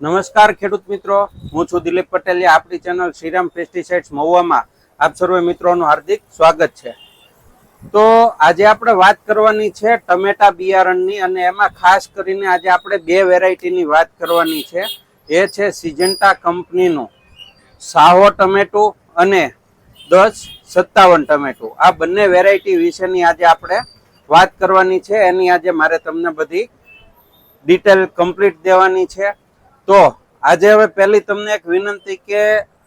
નમસ્કાર ખેડૂત મિત્રો. હું છું દિલીપ પટેલ આપણી ચેનલ શ્રીરામ પેસ્ટિસાઇડ્સ મહુવામાં આપ સર્વે મિત્રોનું હાર્દિક સ્વાગત છે. તો આજે આપણે વાત કરવાની છે ટમેટા બિયારણની અને એમાં ખાસ કરીને આજે આપણે બે વેરાયટીની વાત કરવાની છે. એ છે સિજન્ટા કંપનીનું સાહો ટમેટું અને દસ સત્તાવન ટમેટું. આ બંને વેરાયટી વિશેની આજે આપણે વાત કરવાની છે. એની આજે મારે તમને બધી ડિટેલ કમ્પ્લીટ દેવાની છે. તો આજે હવે પહેલી તમને એક વિનંતી કે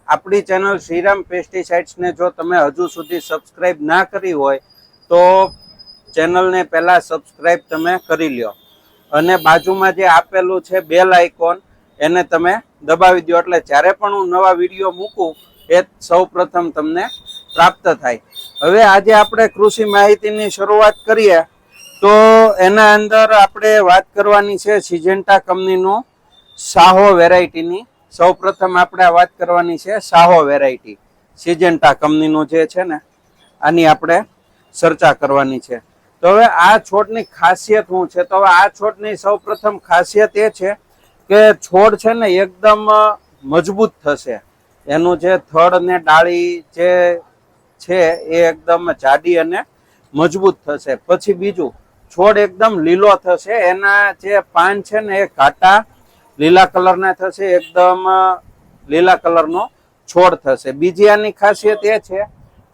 આપણી ચેનલ શ્રીરામ પેસ્ટિસાઇડ્સને જો તમે હજુ સુધી સબસ્ક્રાઇબ ના કરી હોય, તો ચેનલને પહેલાં સબસ્ક્રાઇબ તમે કરી લ્યો. અને બાજુમાં જે આપેલું છે બેલ આઇકોન એને તમે દબાવી દો એટલે જ્યારે પણ હું નવા વીડિયો મૂકું, એ સૌ પ્રથમ તમને પ્રાપ્ત થાય. હવે આજે આપણે કૃષિ માહિતીની શરૂઆત કરીએ, તો એના અંદર આપણે વાત કરવાની છે સિજેન્ટા કંપનીનું સાહો વેરાયટીની. સૌ પ્રથમ આપણે વાત કરવાની છે સાહો વેરાયટી. સિજન્ટા કંપનીનું જે છે ને, આની આપણે ચર્ચા કરવાની છે. તો હવે આ છોડની ખાસિયત શું છે? તો હવે આ છોડની સૌ પ્રથમ ખાસિયત એ છે કે છોડ છે ને એકદમ મજબૂત થશે. એનું જે થડ અને ડાળી જે છે એ એકદમ જાડી અને મજબૂત થશે. પછી બીજું, છોડ એકદમ લીલો થશે. એના જે પાન છે ને એ ઘાટા લીલા કલરના થશે, એકદમ લીલા કલરનો છોડ થશે. બીજી આની ખાસિયત એ છે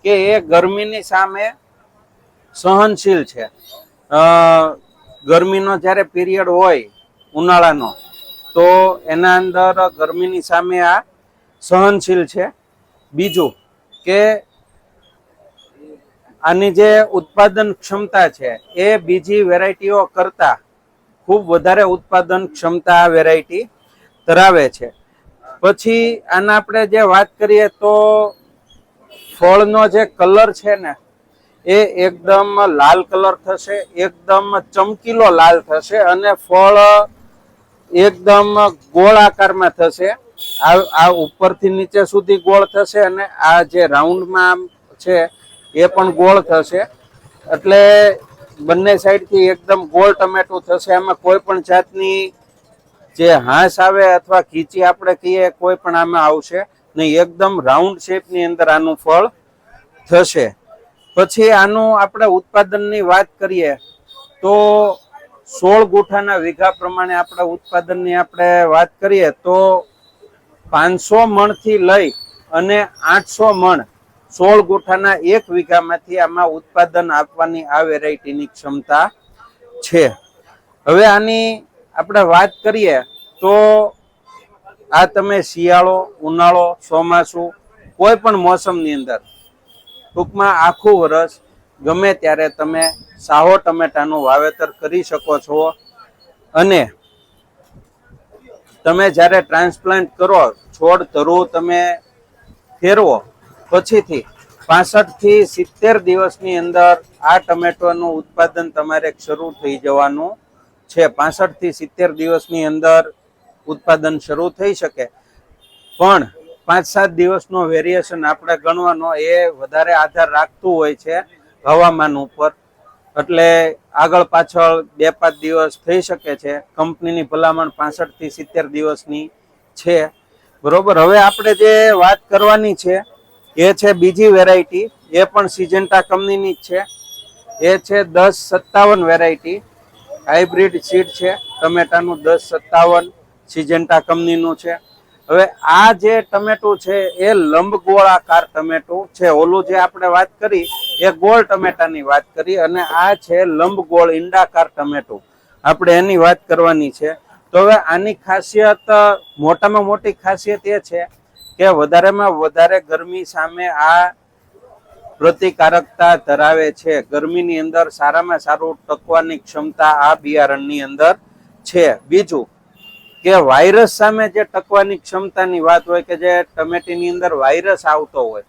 કે એ ગરમીની સામે સહનશીલ છે. ગરમીનો જ્યારે પીરિયડ હોય ઉનાળાનો, તો એના અંદર ગરમીની સામે આ સહનશીલ છે. બીજું કે આની જે ઉત્પાદન ક્ષમતા છે એ બીજી વેરાયટીઓ કરતા ખૂબ વધારે ઉત્પાદન ક્ષમતા આ વેરાયટી ધરાવે છે. પછી આના આપણે જે વાત કરીએ તો ફળનો જે કલર છે ને, એ એકદમ લાલ કલર થશે, એકદમ ચમકીલો લાલ થશે અને ફળ એકદમ ગોળ આકારમાં થશે. આ આ ઉપરથી નીચે સુધી ગોળ થશે અને આ જે રાઉન્ડમાં છે, એ પણ ગોળ થશે. એટલે બંને સાઈડથી એકદમ ગોળ ટમેટું થશે. આમાં કોઈ પણ જાતની જે હાંસ આવે અથવા ખીચી આપણે કહીએ, કોઈ પણ આમાં આવશે નહીં એકદમ રાઉન્ડ શેપની અંદર આનું ફળ થશે. પછી આનું આપણે ઉત્પાદનની વાત કરીએ, તો સોળ ગુઠાના વીઘા પ્રમાણે આપણે ઉત્પાદનની આપણે વાત કરીએ, તો પાંચસો મણથી લઈ અને આઠસો મણ સોળ ગોઠાના એક વીઘામાંથી આમાં ઉત્પાદન આપવાની આ વેરાયટીની ક્ષમતા છે. હવે આની આપણે વાત કરીએ તો આ તમે શિયાળો, ઉનાળો, ચોમાસું, કોઈ પણ મોસમની અંદર ટૂંકમાં આખું વરસ ગમે ત્યારે તમે સાહો ટમેટાનું વાવેતર કરી શકો છો અને તમે જ્યારે ટ્રાન્સપ્લાન્ટ કરો, છોડ, ધરું તમે ફેરવો પછીથી પાસઠથી સિત્તેર દિવસની અંદર આ ટમેટોનું ઉત્પાદન તમારે શરૂ થઈ જવાનું છે. પાસઠથી સિત્તેર દિવસની અંદર ઉત્પાદન શરૂ થઈ શકે. પણ પાંચ સાત દિવસનો વેરિએશન આપણે ગણવાનો એ વધારે આધાર રાખતું હોય છે હવામાન ઉપર. એટલે આગળ પાછળ બે પાંચ દિવસ થઈ શકે છે. કંપનીની ભલામણ પાસઠથી સિત્તેર દિવસની છે. બરોબર? હવે આપણે જે વાત કરવાની છે એ છે બીજી વેરાયટી એ પણ સિજન્ટા કંપનીની જ છે. એ છે દસ સત્તાવન વેરાયટી હાઇબ્રિડ સીડ છે, ટમેટાનું દસ સત્તાવન સિજન્ટા કંપનીનું છે. હવે આ જે ટમેટું છે, એ લંબગોળાકાર ટમેટું છે. ઓલું જે આપણે વાત કરી, એ ગોળ ટમેટાની વાત કરી અને આ છે લંબગોળ ઈંડાકાર ટમેટું. આપણે એની વાત કરવાની છે. તો હવે આની ખાસિયત, મોટામાં મોટી ખાસિયત એ છે કે વધારેમાં વધારે ગરમી સામે આ પ્રતિકારકતા ધરાવે છે. ગરમીની અંદર સારામાં સારું ટકવાની ક્ષમતા આ બિયારણની અંદર છે. બીજું કે વાયરસ સામે જે ટકવાની ક્ષમતાની વાત હોય કે જે ટમેટીની અંદર વાયરસ આવતો હોય,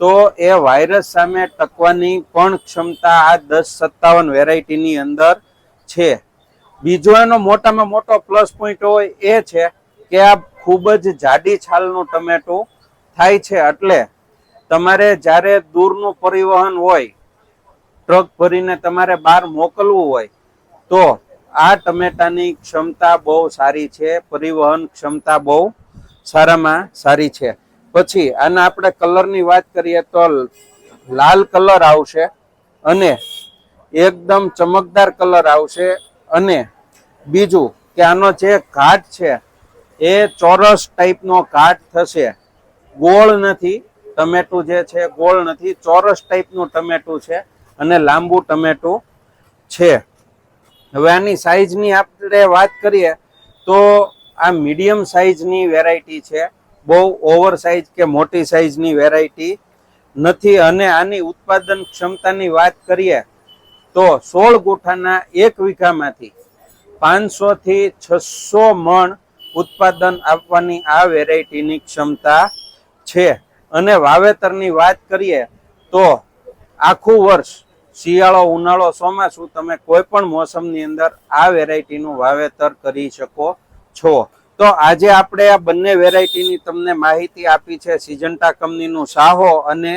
તો એ વાયરસ સામે ટકવાની પણ ક્ષમતા આ દસ સત્તાવન વેરાયટીની અંદર છે. બીજો એનો મોટામાં મોટો પ્લસ પોઈન્ટ હોય એ છે કે આ ખૂબ જ જાડી છાલનું ટમેટું થાય છે એટલે તમારે જ્યારે દૂરનું પરિવહન હોય, ટ્રક ભરીને તમારે બહાર મોકલવું હોય, તો આ ટમેટાની ક્ષમતા બહુ સારી છે, પરિવહન ક્ષમતા બહુ સારામાં સારી છે. પછી આના આપણે કલરની વાત કરીએ તો લાલ કલર આવશે અને એકદમ ચમકદાર કલર આવશે અને બીજું કે આનો જે ઘાટ છે એ ચોરસ ટાઈપનો ઘાટ થશે. ગોળ નથી, ટમેટું જે છે, ગોળ નથી, ચોરસ ટાઈપનું ટમેટું છે અને લાંબુ ટમેટું છે. હવે આની સાઈઝની આપણે વાત કરીએ, તો આ મીડિયમ સાઈઝની વેરાયટી છે. બહુ ઓવર સાઈઝ કે મોટી સાઈઝની વેરાયટી નથી અને આની ઉત્પાદન ક્ષમતાની વાત કરીએ, તો સોળ ગોઠાના એક વીઘામાંથી પાંચસો થી છસો મણ ઉત્પાદન આપવાની આ વેરાયટીની ક્ષમતા છે. અને વાવેતરની વાત કરીએ તો આખું વર્ષ શિયાળો, ઉનાળો, ચોમાસું તમે કોઈ પણ મોસમની અંદર આ વેરાયટીનું વાવેતર કરી શકો છો. તો આજે આપણે આ બંને વેરાયટીની તમને માહિતી આપી છે સિજન્ટા કંપનીનું સાહો અને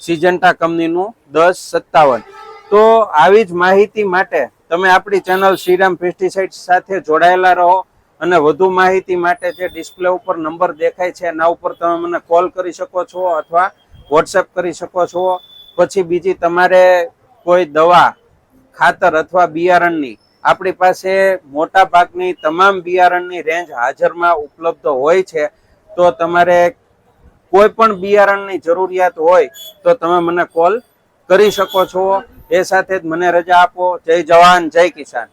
સિજન્ટા કંપનીનું દસ સત્તાવન. તો આવી જ માહિતી માટે તમે આપણી ચેનલ શ્રીરામ પેસ્ટિસાઇડ સાથે જોડાયેલા રહો. અને વધુ માહિતી માટે જે ડિસ્પ્લે ઉપર નંબર દેખાય છે, એના ઉપર તમે મને કોલ કરી શકો છો અથવા વોટ્સએપ કરી શકો છો. પછી બીજી તમારે કોઈ દવા, ખાતર અથવા બિયારણની, આપણી પાસે મોટા ભાગની તમામ બિયારણની રેન્જ હાજરમાં ઉપલબ્ધ હોય છે. તો તમારે કોઈ પણ બિયારણની જરૂરિયાત હોય તો તમે મને કોલ કરી શકો છો. એ સાથે જ મને રજા આપો. જય જવાન, જય કિસાન.